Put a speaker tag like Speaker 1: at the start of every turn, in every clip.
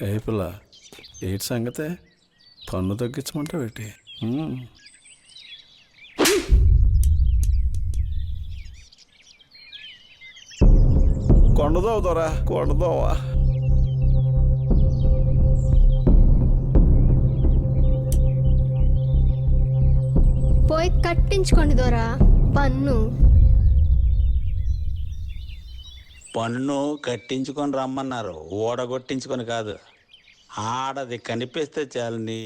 Speaker 1: ఏ పిల్ల ఏటి సంగతే? పన్ను తగ్గించమంటావు ఏంటి ఉమ్. దొరా కొండదోవా
Speaker 2: పోయి కట్టించుకోండి దొరా పన్ను.
Speaker 3: పన్ను కట్టించుకొని రమ్మన్నారు. ఓడగొట్టించుకొని కాదు. ఆడది కనిపిస్తే చాలని.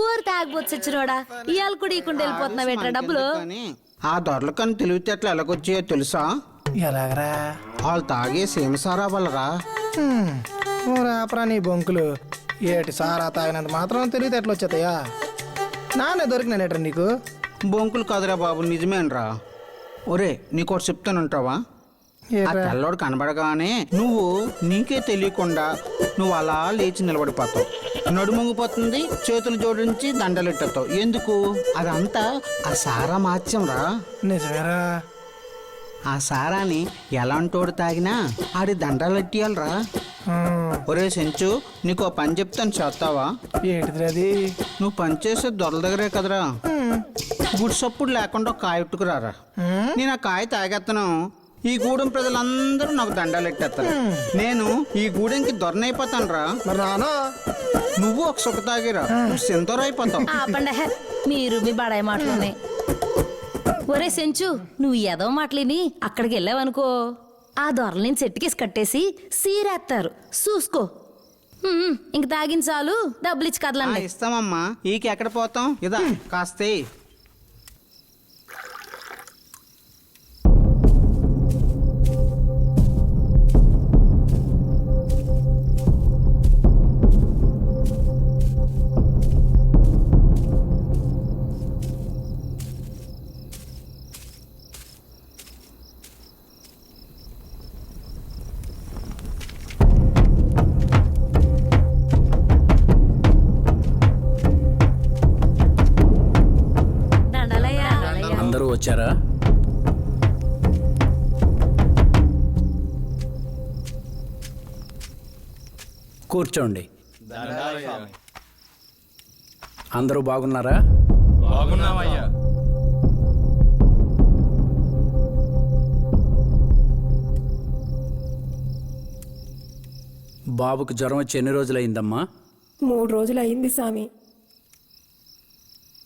Speaker 4: ఊరు తాగబోతు చచ్చినోడా ఇవాళ కూడా ఇకుండా వెళ్ళిపోతున్నావు ఎట్లా డబ్బులు?
Speaker 5: కానీ ఆ దొరలకని తెలివితేటలు ఎలాగొచ్చాయో తెలుసా?
Speaker 6: ఎలాగరా?
Speaker 5: వాళ్ళు తాగే సీమసారా వల్లరా.
Speaker 6: రాపరా నీ బొంకులు. ఏటి సారా తాగినంత మాత్రం తెలియదు ఎట్లా వచ్చేతాయా నానే దొరికినానేట్రా నీకు?
Speaker 5: బొంకులు కాదురా బాబు నిజమేనరా ఒరే నీకోటి చెప్తానుంటావా? ఆ
Speaker 6: ఏట్రా?
Speaker 5: తెల్లోడు కనబడగానే నువ్వు నీకే తెలియకుండా నువ్వు అలా లేచి నిలబడిపోతావు. నడుముంగిపోతుంది చేతులు జోడించి దండలెట్టేస్తావు. ఎందుకు? అదంతా ఆ సారా మాత్యం రా
Speaker 6: నిజమేరా?
Speaker 5: ఆ సారాని ఎలాంటోడు తాగినా ఆడి దండాలెట్టియాలరా. ఒరే సెంచు నీకు ఓ పని చెప్తాను చేస్తావా?
Speaker 6: ఏంటిది అది?
Speaker 5: నువ్వు పనిచేసే దొరల దగ్గరే కదరా. గుడిసప్పుడు లేకుండా ఒక కాయ ఉట్టుకురారా నేను ఆ కాయ తాగేస్తాను ఈ గూడెం ప్రజలందరూ నాకు దండాలు ఎట్టేస్తారు నేను ఈ గూడెంకి దొరనైపోతాను రా
Speaker 6: మరి రాను?
Speaker 5: నువ్వు ఒక సుఖ తాగిరా. నువ్వు సింతోర అయిపోతావు.
Speaker 4: ఆపండి హె. మీరు మీ బడాయి మాటలున్నాయి ఒరే సెంచు నువ్వు ఏదో మాటలిని అక్కడికి వెళ్ళావనుకో. ఆ దొరలని చెట్టుకేసి కట్టేసి సీరేస్తారు చూసుకో. ఇంక తాగిన చాలు. డబ్బులు ఇచ్చి కదలండి
Speaker 5: ఇస్తామమ్మా. ఈకి ఎక్కడ పోతాం? ఇదా కాస్తే
Speaker 1: వచ్చారా? కూర్చోండి. అందరూ బాగున్నారా? బాబుకు జ్వరం వచ్చి ఎన్ని రోజులైందమ్మా?
Speaker 7: మూడు రోజులు అయింది స్వామి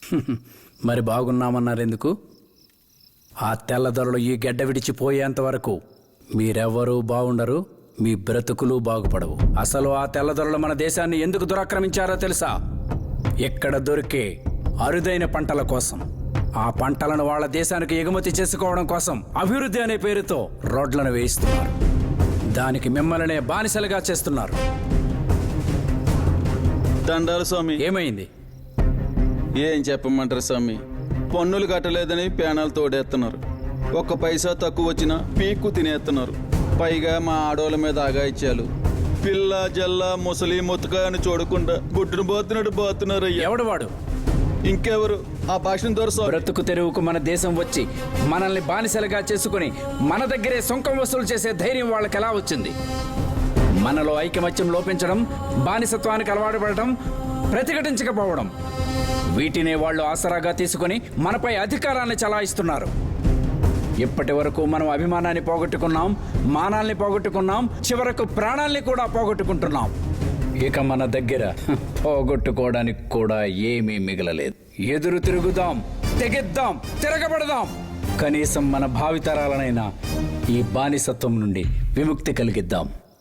Speaker 1: మరి బాగున్నామన్నారు ఎందుకు ఆ తెల్లదొరలు ఈ గెడ్డ విడిచిపోయేంత వరకు మీరెవ్వరూ బాగుండరు మీ బ్రతుకులు బాగుపడవు. అసలు ఆ తెల్లదొరలు మన దేశాన్ని ఎందుకు దురాక్రమించారో తెలుసా? ఎక్కడ దొరికే అరుదైన పంటల కోసం ఆ పంటలను వాళ్ళ దేశానికి ఎగుమతి చేసుకోవడం కోసం అభివృద్ధి అనే పేరుతో రోడ్లను వేయిస్తున్నారు. దానికి మిమ్మల్నే బానిసలుగా చేస్తున్నారు.
Speaker 8: దండాలు స్వామి.
Speaker 1: ఏమైంది?
Speaker 8: ఏం చెప్పమంటారు స్వామి? పన్నులు కట్టలేదని పేనాలు తోడేస్తున్నారు. ఒక్క పైసా తక్కువ వచ్చినా పీక్కు తినేస్తున్నారు. పైగా మా ఆడోళ్ళ మీద ఆగాయిత్యాలు పిల్ల జల్ల ముసలి ముతక అని చూడకుండా గుడ్డును పోతున్నట్టు పోతున్నారు అయ్యా.
Speaker 1: ఎవడు వాడు?
Speaker 8: ఇంకెవరు? ఆ భాషను దొర స్వామి
Speaker 1: బ్రతుకు తెరువుకు మన దేశం వచ్చి మనల్ని బానిసలుగా చేసుకుని మన దగ్గరే సొంకం వసూలు చేసే ధైర్యం వాళ్ళకి ఎలా వచ్చింది? మనలో ఐకమత్యం లోపించడం బానిసత్వానికి అలవాటు పడటం ప్రతిఘటించకపోవడం. వీటినే వాళ్ళు ఆసరాగా తీసుకుని మనపై అధికారాన్ని చలాయిస్తున్నారు. ఇప్పటి వరకు మనం అభిమానాన్ని పోగొట్టుకున్నాం మానాల్ని పోగొట్టుకున్నాం చివరకు ప్రాణాల్ని కూడా పోగొట్టుకుంటున్నాం. ఇక మన దగ్గర పోగొట్టుకోవడానికి కూడా ఏమీ మిగలలేదు. ఎదురు తిరుగుదాం తెగిద్దాం తిరగబడదాం. కనీసం మన భావితరాలనైనా ఈ బానిసత్వం నుండి విముక్తి కలిగిద్దాం.